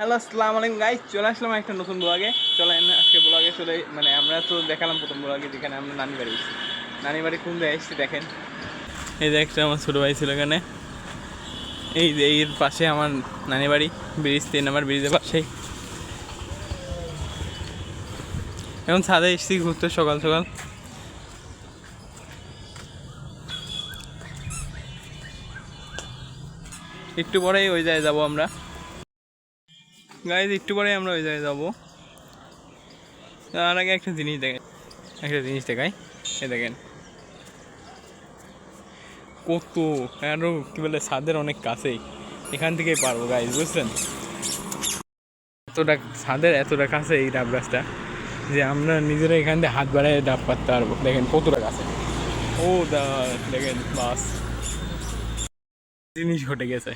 Hello, আসসালামু আলাইকুম guys চলে আসলাম একটা নতুন ব্লগে চলেন, আজকে ব্লগে চলে মানে আমরা তো দেখালাম প্রথম ব্লগে যেখানে আমরা নানি বাড়ি এসেছি নানি বাড়ি কোন জায়গায় এসেছি দেখেন। এই যে একটা আমার ছোটো ভাই ছিল এখানে। এই যে এর পাশে আমার নানি বাড়ি, ব্রিজ তিন নাম্বার ব্রিজের পাশেই। এখন ছাদে এসেছি ঘুরতে সকাল সকাল। একটু পরেই ওই জায়গায় যাব আমরা। গাইজ একটু পরে আমরা ওই জায়গায় যাব। তার আগে একটা জিনিস দেখেন। একটা জিনিস দেখাই। এ দেখেন। কত আরও কী বলে, ছাদের অনেক কাছেই। এখান থেকেই পারব গাইজ বুঝছেন? এতটা ছাদের এতটা কাছে এই ডাব গাছটা, যে আমরা নিজেরা এখান থেকে হাত বাড়ায় ডাব পাততে পারব। দেখেন কতটা কাছে। ও দা, দেখেন, বাস। জিনিস ঘটে গেছে।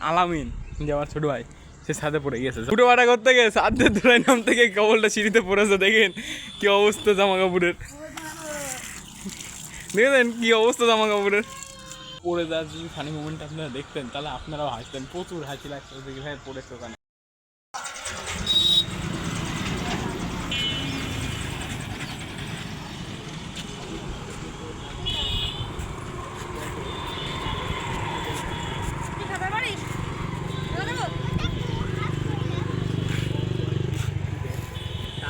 আলামিন, যে আমার ছোট ভাই। সে ছাদে পড়ে গেছে। ফুটো বাটা করতে গেছে ছাদে ধরে নাম থেকে কবলটা সিঁড়িতে পড়েছে, দেখেন কি অবস্থা জামা কাপড়ের দেখেছেন কি অবস্থা জামা কাপড়ের পড়ে যাওয়ার যদি ফানি মোমেন্ট আপনারা দেখতেন, তাহলে আপনারাও হাসতেন। প্রচুর হাসি লাগছে ভাই পড়েছে ওখানে কি খাবার বাড়িস দেবো এ যাবৎ সারা বাংলাদেশ এই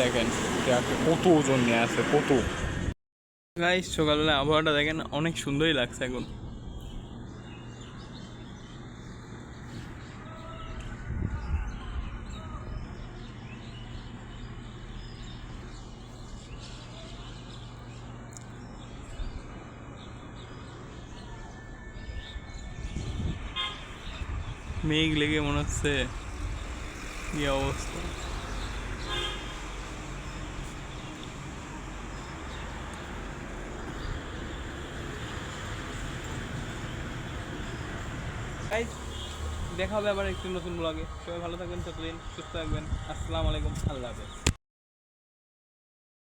দেখেন দেখো কত ওজন নিয়ে আছে, কত। গাইস সকালবেলা আবহাওয়াটা দেখেন অনেক সুন্দরই লাগছে এখন। মেঘ লেগে মনে হচ্ছে কি অবস্থা। Guys, দেখা হবে আবার একটি নতুন ব্লগে সবাই ভালো থাকবেন ততদিন সুস্থ থাকবেন। আসসালামু আলাইকুম আল্লাহ হাফেজ।